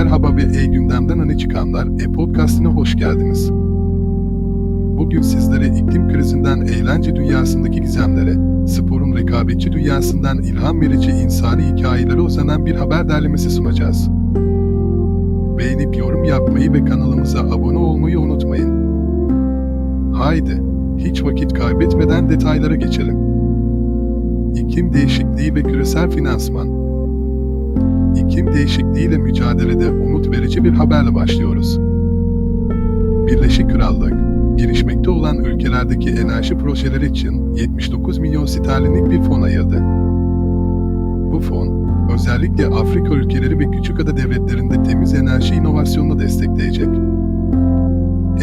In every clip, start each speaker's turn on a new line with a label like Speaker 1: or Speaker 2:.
Speaker 1: Merhaba ve e-gündemden öne çıkanlar e-podcastine hoş geldiniz. Bugün sizlere iklim krizinden eğlence dünyasındaki gizemlere, sporun rekabetçi dünyasından ilham verici insani hikayelere uzanan bir haber derlemesi sunacağız. Beğenip yorum yapmayı ve kanalımıza abone olmayı unutmayın. Haydi, hiç vakit kaybetmeden detaylara geçelim. İklim değişikliği ve küresel finansman İklim değişikliğiyle mücadelede umut verici bir haberle başlıyoruz. Birleşik Krallık, gelişmekte olan ülkelerdeki enerji projeleri için 79 milyon sterlinlik bir fon ayırdı. Bu fon, özellikle Afrika ülkeleri ve küçük ada devletlerinde temiz enerji inovasyonunu destekleyecek.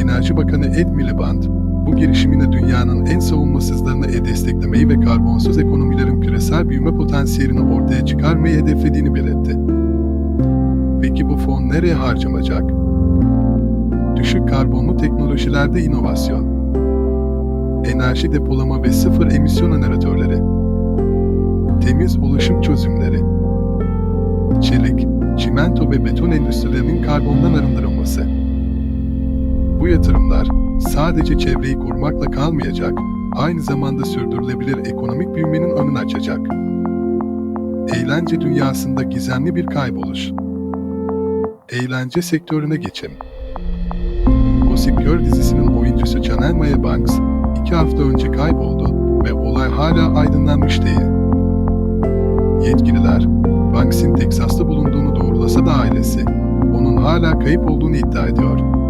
Speaker 1: Enerji Bakanı Ed Miliband, bu girişimine dünyanın en savunmasızlarını e desteklemeyi ve karbonsuz ekonomilerin küresel büyüme potansiyelini ortaya çıkarmayı hedeflediğini belirtti. Peki bu fon nereye harcanacak? Düşük karbonlu teknolojilerde inovasyon, enerji depolama ve sıfır emisyon jeneratörleri, temiz ulaşım çözümleri, çelik, çimento ve beton endüstrilerinin karbondan arındırılması. Bu yatırımlar sadece çevreyi korumakla kalmayacak, aynı zamanda sürdürülebilir ekonomik büyümenin önünü açacak. Eğlence dünyasında gizemli bir kayboluş. Eğlence sektörüne geçelim. Gossip Girl dizisinin oyuncusu Chanel Maya Banks, iki hafta önce kayboldu ve olay hala aydınlanmış değil. Yetkililer, Banks'in Teksas'ta bulunduğunu doğrulasa da ailesi, onun hala kayıp olduğunu iddia ediyor.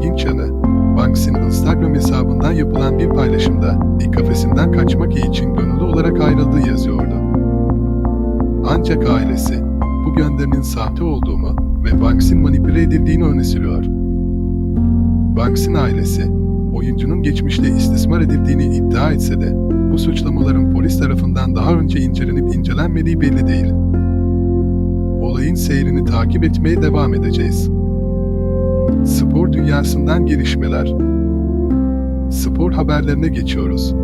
Speaker 1: İlginç yanı, Banks'in Instagram hesabından yapılan bir paylaşımda bir kafesinden kaçmak için gönüllü olarak ayrıldığı yazıyordu. Ancak ailesi, bu gönderinin sahte olduğunu ve Banks'in manipüle edildiğini öne sürüyor. Banks'in ailesi, oyuncunun geçmişte istismar edildiğini iddia etse de, bu suçlamaların polis tarafından daha önce incelenip incelenmediği belli değil. Olayın seyrini takip etmeye devam edeceğiz. Spor dünyasından gelişmeler. Spor haberlerine geçiyoruz.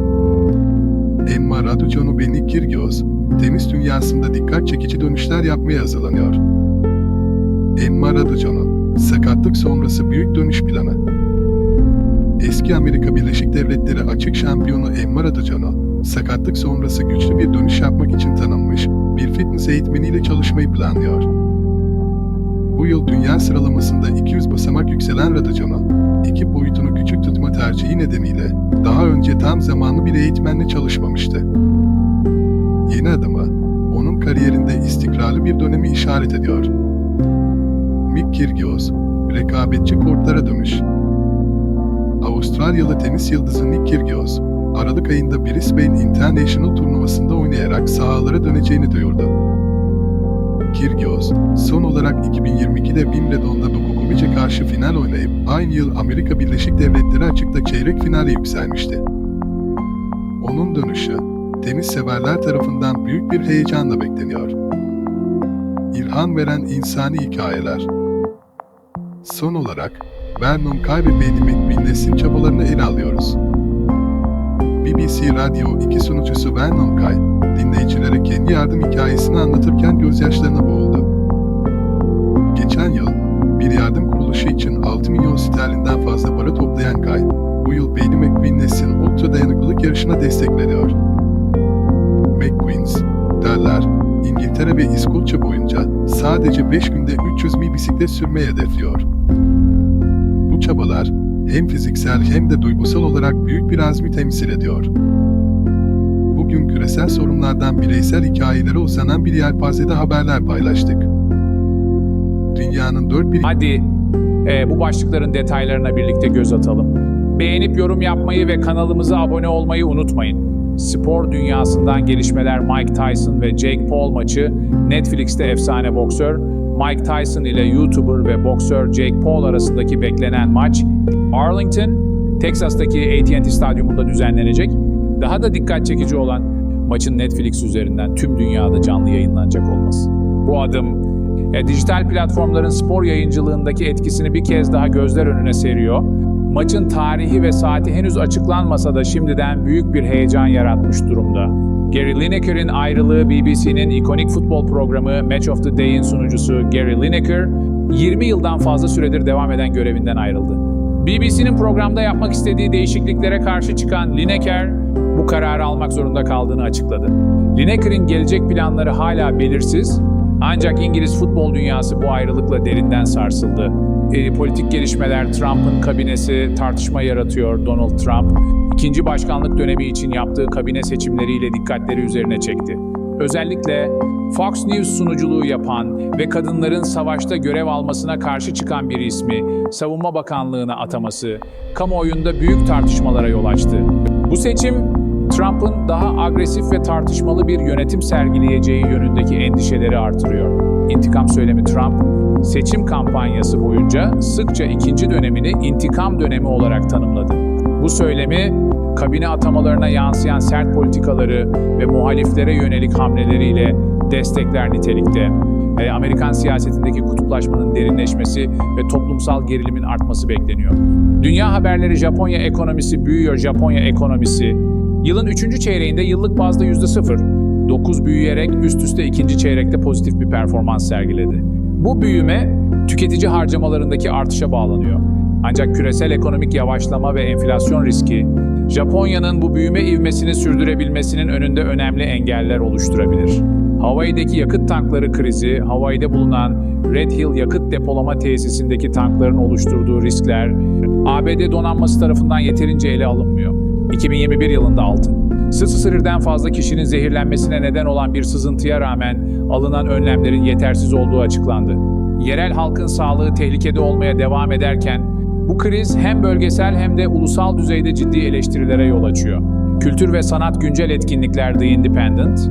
Speaker 1: Emma Raducanu ve Nick Kyrgios, tenis dünyasında dikkat çekici dönüşler yapmaya hazırlanıyor. Emma Raducanu, sakatlık sonrası büyük dönüş planı. Eski Amerika Birleşik Devletleri açık şampiyonu Emma Raducanu, sakatlık sonrası güçlü bir dönüş yapmak için tanınmış bir fitness eğitmeniyle çalışmayı planlıyor. Bu yıl dünya sıralamasında 200 basamak yükselen Raducanu, iki boyutunu küçük tutma tercihi nedeniyle daha önce tam zamanlı bir eğitmenle çalışmamıştı. Yeni adımı, onun kariyerinde istikrarlı bir dönemi işaret ediyor. Mick Kyrgios, rekabetçi kortlara dönüş. Avustralyalı tenis yıldızı Nick Kyrgios, Aralık ayında Brisbane International turnuvasında oynayarak sahalara döneceğini duyurdu. Kyrgios, son olarak 2022'de Wimbledon'da Djokovic'e karşı final oynayıp aynı yıl Amerika Birleşik Devletleri açıkta çeyrek finale yükselmişti. Onun dönüşü, tenis severler tarafından büyük bir heyecanla bekleniyor. İlham veren insani hikayeler. Son olarak, Vernon Kay ve Paddy McBean'lesin çabalarını ele alıyoruz. BBC Radyo 2 sunucusu Vernon Kay, dinleyicilere kendi yardım hikayesini anlatırken gözyaşlarına boğuldu. Geçen yıl, bir yardım kuruluşu için 6 milyon sterlinden fazla para toplayan Kay, bu yıl Paddy McBean'lesin ultra dayanıklılık yarışına destek veriyor. McQueen's, derler, İngiltere ve İskoçya boyunca sadece 5 günde 300 mil bisiklet sürmeyi hedefliyor. Bu çabalar hem fiziksel hem de duygusal olarak büyük bir azmi temsil ediyor. Bugün küresel sorunlardan bireysel hikayelere uzanan bir yelpazede haberler paylaştık. Dünyanın dört bir
Speaker 2: Hadi e, bu başlıkların detaylarına birlikte göz atalım. Beğenip yorum yapmayı ve kanalımıza abone olmayı unutmayın. Spor dünyasından gelişmeler Mike Tyson ve Jake Paul maçı, Netflix'te efsane boksör, Mike Tyson ile YouTuber ve boksör Jake Paul arasındaki beklenen maç, Arlington, Texas'taki AT&T Stadyumunda düzenlenecek. Daha da dikkat çekici olan maçın Netflix üzerinden tüm dünyada canlı yayınlanacak olması. Bu adım e, dijital platformların spor yayıncılığındaki etkisini bir kez daha gözler önüne seriyor. Maçın tarihi ve saati henüz açıklanmasa da şimdiden büyük bir heyecan yaratmış durumda. Gary Lineker'in ayrılığı BBC'nin ikonik futbol programı Match of the Day'in sunucusu Gary Lineker, 20 yıldan fazla süredir devam eden görevinden ayrıldı. BBC'nin programda yapmak istediği değişikliklere karşı çıkan Lineker, bu kararı almak zorunda kaldığını açıkladı. Lineker'in gelecek planları hala belirsiz, ancak İngiliz futbol dünyası bu ayrılıkla derinden sarsıldı. E, politik gelişmeler, Trump'ın kabinesi tartışma yaratıyor Donald Trump. ikinci başkanlık dönemi için yaptığı kabine seçimleriyle dikkatleri üzerine çekti. Özellikle Fox News sunuculuğu yapan ve kadınların savaşta görev almasına karşı çıkan bir ismi Savunma Bakanlığı'na ataması kamuoyunda büyük tartışmalara yol açtı. Bu seçim Trump'ın daha agresif ve tartışmalı bir yönetim sergileyeceği yönündeki endişeleri artırıyor. İntikam söylemi Trump, seçim kampanyası boyunca sıkça ikinci dönemini intikam dönemi olarak tanımladı. Bu söylemi kabine atamalarına yansıyan sert politikaları ve muhaliflere yönelik hamleleriyle destekler nitelikte. E, Amerikan siyasetindeki kutuplaşmanın derinleşmesi ve toplumsal gerilimin artması bekleniyor. Dünya haberleri Japonya ekonomisi büyüyor, Japonya ekonomisi. Yılın üçüncü çeyreğinde yıllık bazda yüzde sıfır. 9 büyüyerek üst üste ikinci çeyrekte pozitif bir performans sergiledi. Bu büyüme tüketici harcamalarındaki artışa bağlanıyor. Ancak küresel ekonomik yavaşlama ve enflasyon riski, Japonya'nın bu büyüme ivmesini sürdürebilmesinin önünde önemli engeller oluşturabilir. Hawaii'deki yakıt tankları krizi, Hawaii'de bulunan Red Hill yakıt depolama tesisindeki tankların oluşturduğu riskler, ABD donanması tarafından yeterince ele alınmıyor. 2021 yılında 6. Sısı fazla kişinin zehirlenmesine neden olan bir sızıntıya rağmen alınan önlemlerin yetersiz olduğu açıklandı. Yerel halkın sağlığı tehlikede olmaya devam ederken bu kriz hem bölgesel hem de ulusal düzeyde ciddi eleştirilere yol açıyor. Kültür ve sanat güncel etkinlikler The Independent,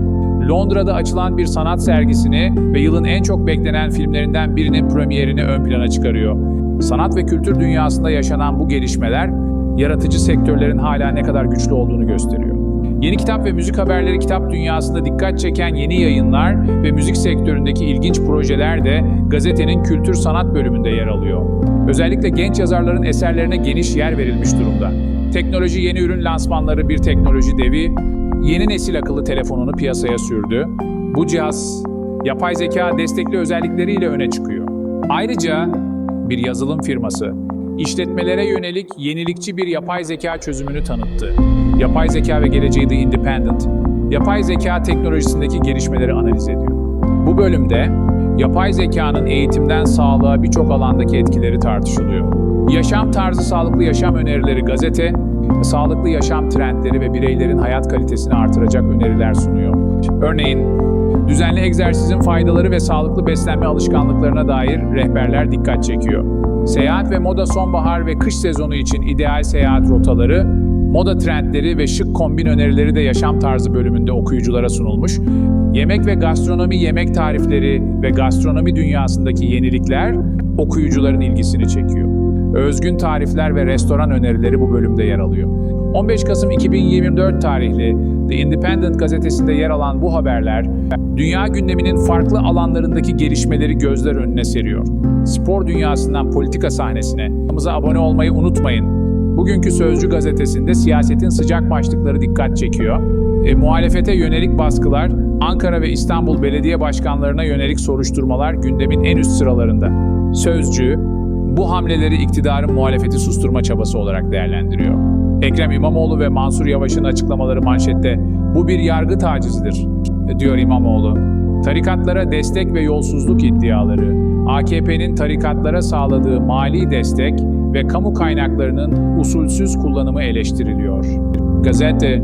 Speaker 2: Londra'da açılan bir sanat sergisini ve yılın en çok beklenen filmlerinden birinin premierini ön plana çıkarıyor. Sanat ve kültür dünyasında yaşanan bu gelişmeler, yaratıcı sektörlerin hala ne kadar güçlü olduğunu gösteriyor. Yeni kitap ve müzik haberleri kitap dünyasında dikkat çeken yeni yayınlar ve müzik sektöründeki ilginç projeler de gazetenin kültür sanat bölümünde yer alıyor. Özellikle genç yazarların eserlerine geniş yer verilmiş durumda. Teknoloji yeni ürün lansmanları bir teknoloji devi, yeni nesil akıllı telefonunu piyasaya sürdü. Bu cihaz yapay zeka destekli özellikleriyle öne çıkıyor. Ayrıca bir yazılım firması işletmelere yönelik yenilikçi bir yapay zeka çözümünü tanıttı. Yapay zeka ve geleceği The Independent, yapay zeka teknolojisindeki gelişmeleri analiz ediyor. Bu bölümde yapay zekanın eğitimden sağlığa birçok alandaki etkileri tartışılıyor. Yaşam tarzı sağlıklı yaşam önerileri gazete, sağlıklı yaşam trendleri ve bireylerin hayat kalitesini artıracak öneriler sunuyor. Örneğin, düzenli egzersizin faydaları ve sağlıklı beslenme alışkanlıklarına dair rehberler dikkat çekiyor. Seyahat ve moda sonbahar ve kış sezonu için ideal seyahat rotaları, moda trendleri ve şık kombin önerileri de yaşam tarzı bölümünde okuyuculara sunulmuş. Yemek ve gastronomi yemek tarifleri ve gastronomi dünyasındaki yenilikler okuyucuların ilgisini çekiyor. Özgün tarifler ve restoran önerileri bu bölümde yer alıyor. 15 Kasım 2024 tarihli The Independent gazetesinde yer alan bu haberler, dünya gündeminin farklı alanlarındaki gelişmeleri gözler önüne seriyor. Spor dünyasından politika sahnesine, kanalımıza abone olmayı unutmayın. Bugünkü Sözcü gazetesinde siyasetin sıcak başlıkları dikkat çekiyor. E, muhalefete yönelik baskılar, Ankara ve İstanbul belediye başkanlarına yönelik soruşturmalar gündemin en üst sıralarında. Sözcü, bu hamleleri iktidarın muhalefeti susturma çabası olarak değerlendiriyor. Ekrem İmamoğlu ve Mansur Yavaş'ın açıklamaları manşette bu bir yargı tacizidir, diyor İmamoğlu. Tarikatlara destek ve yolsuzluk iddiaları, AKP'nin tarikatlara sağladığı mali destek ve kamu kaynaklarının usulsüz kullanımı eleştiriliyor. Gazete,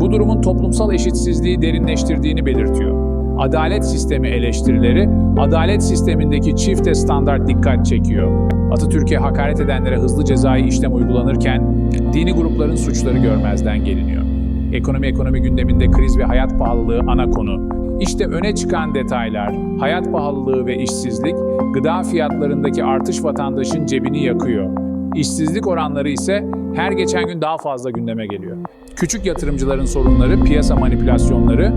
Speaker 2: bu durumun toplumsal eşitsizliği derinleştirdiğini belirtiyor. Adalet sistemi eleştirileri, adalet sistemindeki çifte standart dikkat çekiyor. Atatürk'e hakaret edenlere hızlı cezai işlem uygulanırken dini grupların suçları görmezden geliniyor. Ekonomi ekonomi gündeminde kriz ve hayat pahalılığı ana konu. İşte öne çıkan detaylar, hayat pahalılığı ve işsizlik, gıda fiyatlarındaki artış vatandaşın cebini yakıyor. İşsizlik oranları ise her geçen gün daha fazla gündeme geliyor. Küçük yatırımcıların sorunları, piyasa manipülasyonları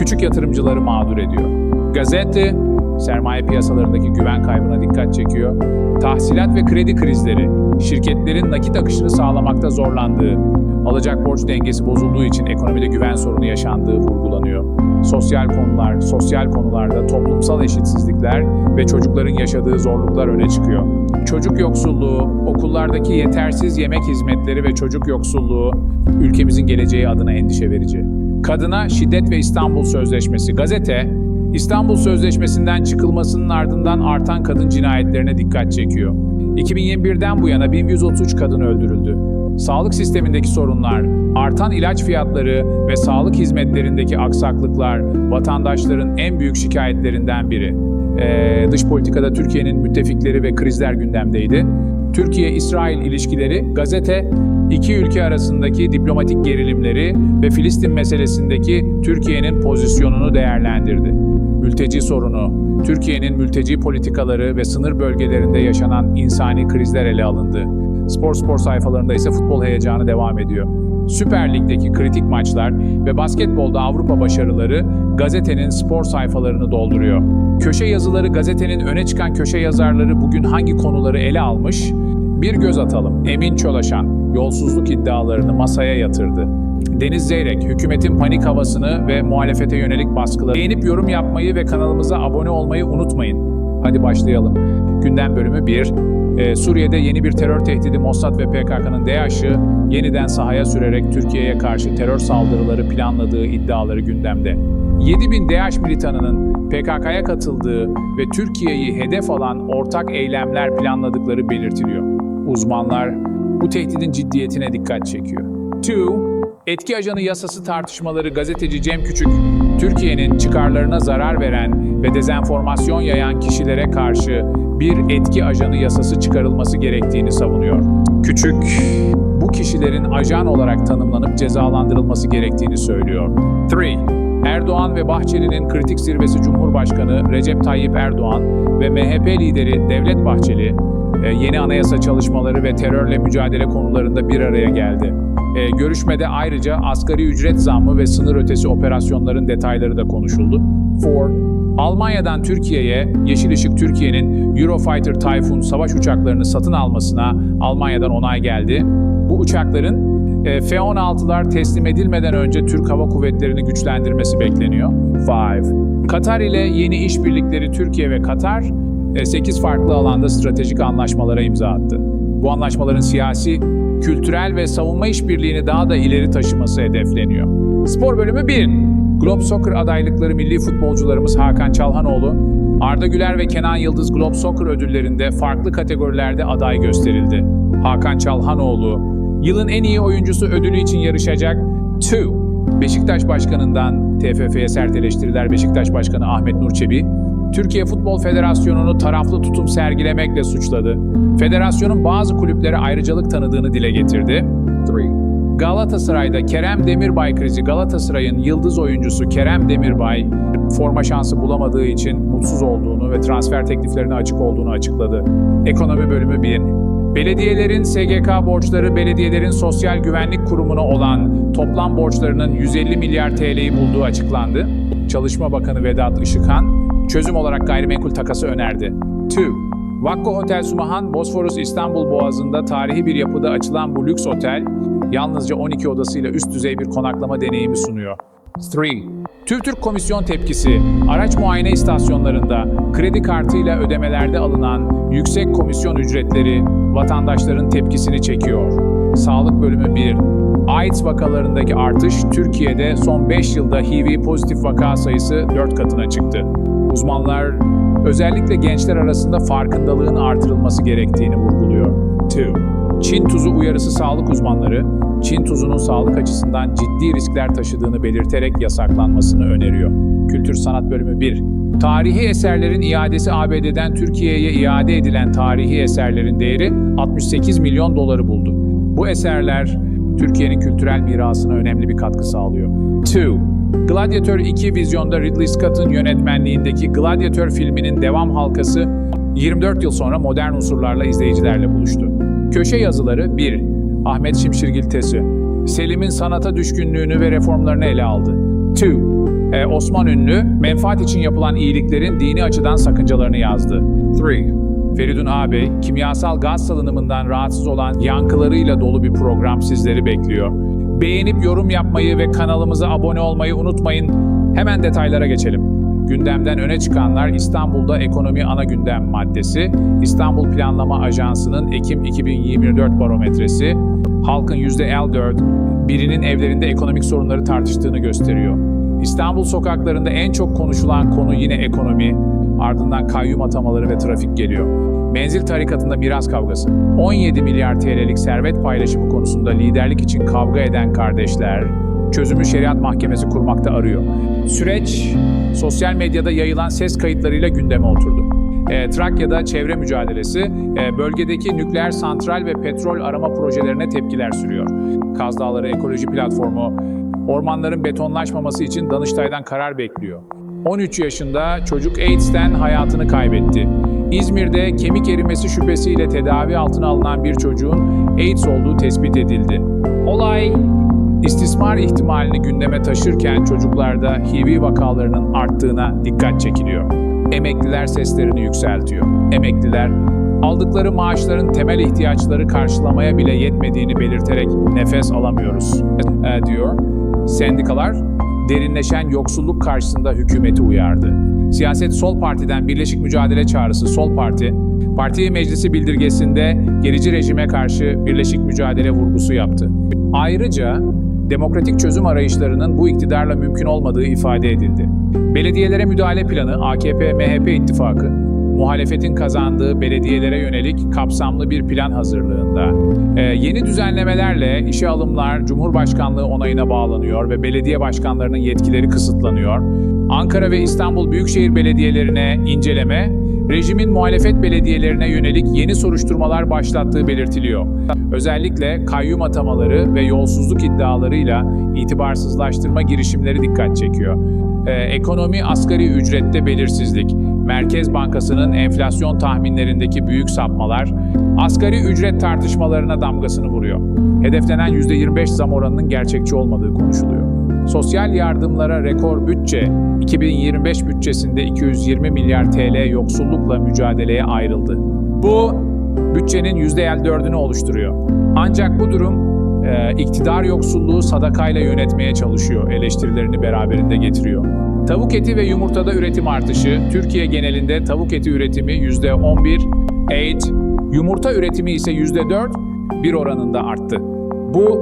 Speaker 2: küçük yatırımcıları mağdur ediyor. Gazete, sermaye piyasalarındaki güven kaybına dikkat çekiyor. Tahsilat ve kredi krizleri, şirketlerin nakit akışını sağlamakta zorlandığı, alacak borç dengesi bozulduğu için ekonomide güven sorunu yaşandığı vurgulanıyor. Sosyal konular, sosyal konularda toplumsal eşitsizlikler ve çocukların yaşadığı zorluklar öne çıkıyor. Çocuk yoksulluğu, okullardaki yetersiz yemek hizmetleri ve çocuk yoksulluğu ülkemizin geleceği adına endişe verici. Kadına Şiddet ve İstanbul Sözleşmesi gazete İstanbul Sözleşmesi'nden çıkılmasının ardından artan kadın cinayetlerine dikkat çekiyor. 2021'den bu yana 1133 kadın öldürüldü. Sağlık sistemindeki sorunlar, artan ilaç fiyatları ve sağlık hizmetlerindeki aksaklıklar vatandaşların en büyük şikayetlerinden biri. Ee, dış politikada Türkiye'nin müttefikleri ve krizler gündemdeydi. Türkiye-İsrail ilişkileri gazete iki ülke arasındaki diplomatik gerilimleri ve Filistin meselesindeki Türkiye'nin pozisyonunu değerlendirdi. Mülteci sorunu, Türkiye'nin mülteci politikaları ve sınır bölgelerinde yaşanan insani krizler ele alındı. Spor spor sayfalarında ise futbol heyecanı devam ediyor. Süper Lig'deki kritik maçlar ve basketbolda Avrupa başarıları gazetenin spor sayfalarını dolduruyor. Köşe yazıları gazetenin öne çıkan köşe yazarları bugün hangi konuları ele almış? Bir göz atalım. Emin Çolaşan yolsuzluk iddialarını masaya yatırdı. Deniz Zeyrek, hükümetin panik havasını ve muhalefete yönelik baskıları. Beğenip yorum yapmayı ve kanalımıza abone olmayı unutmayın. Hadi başlayalım. Gündem bölümü 1. Ee, Suriye'de yeni bir terör tehdidi Mossad ve PKK'nın DAEŞ'ı yeniden sahaya sürerek Türkiye'ye karşı terör saldırıları planladığı iddiaları gündemde. 7000 DAEŞ militanının PKK'ya katıldığı ve Türkiye'yi hedef alan ortak eylemler planladıkları belirtiliyor. Uzmanlar bu tehdidin ciddiyetine dikkat çekiyor. 2. Etki ajanı yasası tartışmaları gazeteci Cem Küçük, Türkiye'nin çıkarlarına zarar veren ve dezenformasyon yayan kişilere karşı bir etki ajanı yasası çıkarılması gerektiğini savunuyor. Küçük, bu kişilerin ajan olarak tanımlanıp cezalandırılması gerektiğini söylüyor. 3. Erdoğan ve Bahçeli'nin kritik zirvesi Cumhurbaşkanı Recep Tayyip Erdoğan ve MHP lideri Devlet Bahçeli, yeni anayasa çalışmaları ve terörle mücadele konularında bir araya geldi. E, görüşmede ayrıca asgari ücret zammı ve sınır ötesi operasyonların detayları da konuşuldu. 4. Almanya'dan Türkiye'ye Yeşil Işık Türkiye'nin Eurofighter Typhoon savaş uçaklarını satın almasına Almanya'dan onay geldi. Bu uçakların e, F-16'lar teslim edilmeden önce Türk Hava Kuvvetleri'ni güçlendirmesi bekleniyor. 5. Katar ile yeni işbirlikleri Türkiye ve Katar 8 farklı alanda stratejik anlaşmalara imza attı. Bu anlaşmaların siyasi, kültürel ve savunma işbirliğini daha da ileri taşıması hedefleniyor. Spor bölümü 1. Globe Soccer adaylıkları milli futbolcularımız Hakan Çalhanoğlu, Arda Güler ve Kenan Yıldız Globe Soccer ödüllerinde farklı kategorilerde aday gösterildi. Hakan Çalhanoğlu, yılın en iyi oyuncusu ödülü için yarışacak 2. Beşiktaş Başkanı'ndan TFF'ye sert eleştiriler Beşiktaş Başkanı Ahmet Nur Çebi, Türkiye Futbol Federasyonu'nu taraflı tutum sergilemekle suçladı. Federasyonun bazı kulüplere ayrıcalık tanıdığını dile getirdi. 3. Galatasaray'da Kerem Demirbay krizi Galatasaray'ın yıldız oyuncusu Kerem Demirbay forma şansı bulamadığı için mutsuz olduğunu ve transfer tekliflerine açık olduğunu açıkladı. Ekonomi bölümü 1. Belediyelerin SGK borçları belediyelerin sosyal güvenlik kurumuna olan toplam borçlarının 150 milyar TL'yi bulduğu açıklandı. Çalışma Bakanı Vedat Işıkhan çözüm olarak gayrimenkul takası önerdi. 2. Vakko Hotel Sumahan, Bosforus İstanbul Boğazı'nda tarihi bir yapıda açılan bu lüks otel, yalnızca 12 odasıyla üst düzey bir konaklama deneyimi sunuyor. 3. TÜVTÜRK Komisyon tepkisi, araç muayene istasyonlarında kredi kartıyla ödemelerde alınan yüksek komisyon ücretleri vatandaşların tepkisini çekiyor. Sağlık bölümü 1. AIDS vakalarındaki artış Türkiye'de son 5 yılda HIV pozitif vaka sayısı 4 katına çıktı. Uzmanlar özellikle gençler arasında farkındalığın artırılması gerektiğini vurguluyor. 2. Çin tuzu uyarısı sağlık uzmanları, Çin tuzunun sağlık açısından ciddi riskler taşıdığını belirterek yasaklanmasını öneriyor. Kültür Sanat Bölümü 1. Tarihi eserlerin iadesi ABD'den Türkiye'ye iade edilen tarihi eserlerin değeri 68 milyon doları buldu. Bu eserler Türkiye'nin kültürel mirasına önemli bir katkı sağlıyor. 2. Gladiator 2 vizyonda Ridley Scott'ın yönetmenliğindeki Gladiator filminin devam halkası 24 yıl sonra modern unsurlarla izleyicilerle buluştu. Köşe yazıları 1. Ahmet Şimşirgil Tesi Selim'in sanata düşkünlüğünü ve reformlarını ele aldı. 2. e, Osman Ünlü, menfaat için yapılan iyiliklerin dini açıdan sakıncalarını yazdı.
Speaker 3: 3.
Speaker 2: Feridun ağabey, kimyasal gaz salınımından rahatsız olan yankılarıyla dolu bir program sizleri bekliyor. Beğenip yorum yapmayı ve kanalımıza abone olmayı unutmayın. Hemen detaylara geçelim. Gündemden öne çıkanlar İstanbul'da ekonomi ana gündem maddesi, İstanbul Planlama Ajansı'nın Ekim 2024 barometresi, halkın %54, birinin evlerinde ekonomik sorunları tartıştığını gösteriyor. İstanbul sokaklarında en çok konuşulan konu yine ekonomi, ardından kayyum atamaları ve trafik geliyor. Menzil tarikatında miras kavgası. 17 milyar TL'lik servet paylaşımı konusunda liderlik için kavga eden kardeşler, çözümü şeriat mahkemesi kurmakta arıyor. Süreç, sosyal medyada yayılan ses kayıtlarıyla gündeme oturdu. E, Trakya'da çevre mücadelesi, e, bölgedeki nükleer santral ve petrol arama projelerine tepkiler sürüyor. Kaz Dağları Ekoloji Platformu, ormanların betonlaşmaması için Danıştay'dan karar bekliyor. 13 yaşında çocuk AIDS'ten hayatını kaybetti. İzmir'de kemik erimesi şüphesiyle tedavi altına alınan bir çocuğun AIDS olduğu tespit edildi. Olay istismar ihtimalini gündeme taşırken çocuklarda HIV vakalarının arttığına dikkat çekiliyor. Emekliler seslerini yükseltiyor. Emekliler aldıkları maaşların temel ihtiyaçları karşılamaya bile yetmediğini belirterek nefes alamıyoruz e, diyor. Sendikalar derinleşen yoksulluk karşısında hükümeti uyardı. Siyaset Sol Parti'den Birleşik Mücadele Çağrısı Sol Parti, parti meclisi bildirgesinde gerici rejime karşı birleşik mücadele vurgusu yaptı. Ayrıca demokratik çözüm arayışlarının bu iktidarla mümkün olmadığı ifade edildi. Belediyelere müdahale planı AKP-MHP ittifakı, muhalefetin kazandığı belediyelere yönelik kapsamlı bir plan hazırlığında. Ee, yeni düzenlemelerle işe alımlar Cumhurbaşkanlığı onayına bağlanıyor ve belediye başkanlarının yetkileri kısıtlanıyor. Ankara ve İstanbul Büyükşehir Belediyelerine inceleme, rejimin muhalefet belediyelerine yönelik yeni soruşturmalar başlattığı belirtiliyor. Özellikle kayyum atamaları ve yolsuzluk iddialarıyla itibarsızlaştırma girişimleri dikkat çekiyor. Ee, ekonomi asgari ücrette belirsizlik, Merkez Bankası'nın enflasyon tahminlerindeki büyük sapmalar, asgari ücret tartışmalarına damgasını vuruyor. Hedeflenen %25 zam oranının gerçekçi olmadığı konuşuluyor. Sosyal yardımlara rekor bütçe, 2025 bütçesinde 220 milyar TL yoksullukla mücadeleye ayrıldı. Bu bütçenin %54'ünü oluşturuyor. Ancak bu durum iktidar yoksulluğu sadakayla yönetmeye çalışıyor, eleştirilerini beraberinde getiriyor. Tavuk eti ve yumurtada üretim artışı, Türkiye genelinde tavuk eti üretimi %11, et, yumurta üretimi ise %4, bir oranında arttı. Bu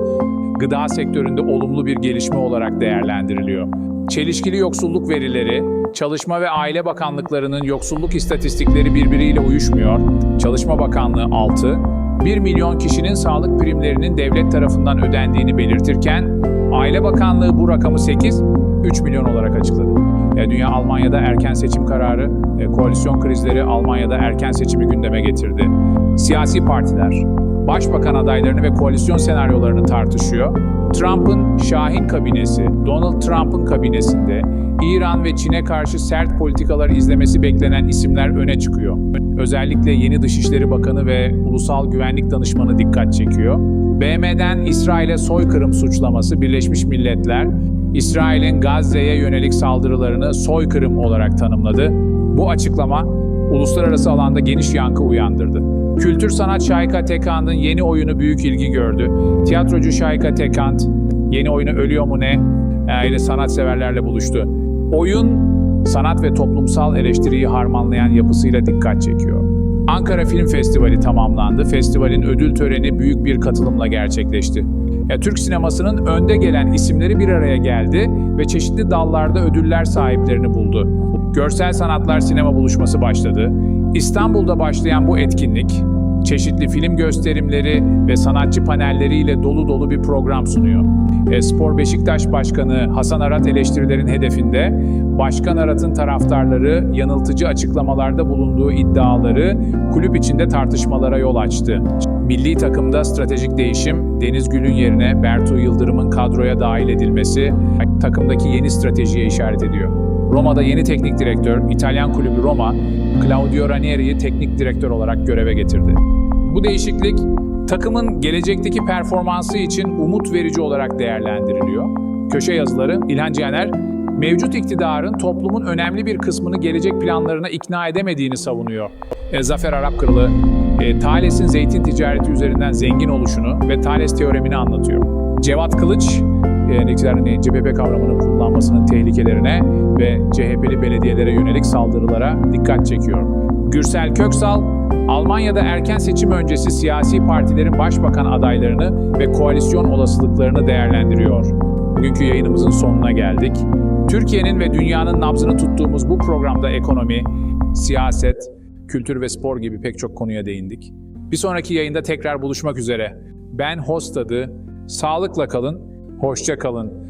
Speaker 2: gıda sektöründe olumlu bir gelişme olarak değerlendiriliyor. Çelişkili yoksulluk verileri, Çalışma ve Aile Bakanlıklarının yoksulluk istatistikleri birbiriyle uyuşmuyor. Çalışma Bakanlığı 6, 1 milyon kişinin sağlık primlerinin devlet tarafından ödendiğini belirtirken, Aile Bakanlığı bu rakamı 8, 3 milyon olarak açıkladı. E, Dünya Almanya'da erken seçim kararı, e, koalisyon krizleri Almanya'da erken seçimi gündeme getirdi. Siyasi partiler, başbakan adaylarını ve koalisyon senaryolarını tartışıyor. Trump'ın Şahin kabinesi, Donald Trump'ın kabinesinde İran ve Çin'e karşı sert politikalar izlemesi beklenen isimler öne çıkıyor. Özellikle yeni Dışişleri Bakanı ve Ulusal Güvenlik Danışmanı dikkat çekiyor. BM'den İsrail'e soykırım suçlaması Birleşmiş Milletler, İsrail'in Gazze'ye yönelik saldırılarını soykırım olarak tanımladı. Bu açıklama uluslararası alanda geniş yankı uyandırdı. Kültür sanat Şayka Tekant'ın yeni oyunu büyük ilgi gördü. Tiyatrocu Şayka Tekant yeni oyunu Ölüyor mu ne? İle sanatseverlerle buluştu. Oyun sanat ve toplumsal eleştiriyi harmanlayan yapısıyla dikkat çekiyor. Ankara Film Festivali tamamlandı. Festivalin ödül töreni büyük bir katılımla gerçekleşti. Ya, Türk sinemasının önde gelen isimleri bir araya geldi ve çeşitli dallarda ödüller sahiplerini buldu. Görsel sanatlar sinema buluşması başladı. İstanbul'da başlayan bu etkinlik, çeşitli film gösterimleri ve sanatçı panelleriyle dolu dolu bir program sunuyor. E, Spor Beşiktaş Başkanı Hasan Arat eleştirilerin hedefinde, Başkan Arat'ın taraftarları yanıltıcı açıklamalarda bulunduğu iddiaları kulüp içinde tartışmalara yol açtı. Milli takımda stratejik değişim, Deniz Gül'ün yerine Bertu Yıldırım'ın kadroya dahil edilmesi takımdaki yeni stratejiye işaret ediyor. Roma'da yeni teknik direktör, İtalyan kulübü Roma, Claudio Ranieri'yi teknik direktör olarak göreve getirdi. Bu değişiklik takımın gelecekteki performansı için umut verici olarak değerlendiriliyor. Köşe yazıları İlhan Cihaner, mevcut iktidarın toplumun önemli bir kısmını gelecek planlarına ikna edemediğini savunuyor. E, Zafer Arapkırılı, e, Thales'in zeytin ticareti üzerinden zengin oluşunu ve Thales teoremini anlatıyor. Cevat Kılıç, e, CHP kavramını kullanmasının tehlikelerine ve CHP'li belediyelere yönelik saldırılara dikkat çekiyor. Gürsel Köksal, Almanya'da erken seçim öncesi siyasi partilerin başbakan adaylarını ve koalisyon olasılıklarını değerlendiriyor. Bugünkü yayınımızın sonuna geldik. Türkiye'nin ve dünyanın nabzını tuttuğumuz bu programda ekonomi, siyaset, kültür ve spor gibi pek çok konuya değindik. Bir sonraki yayında tekrar buluşmak üzere. Ben host adı, sağlıkla kalın, hoşça kalın.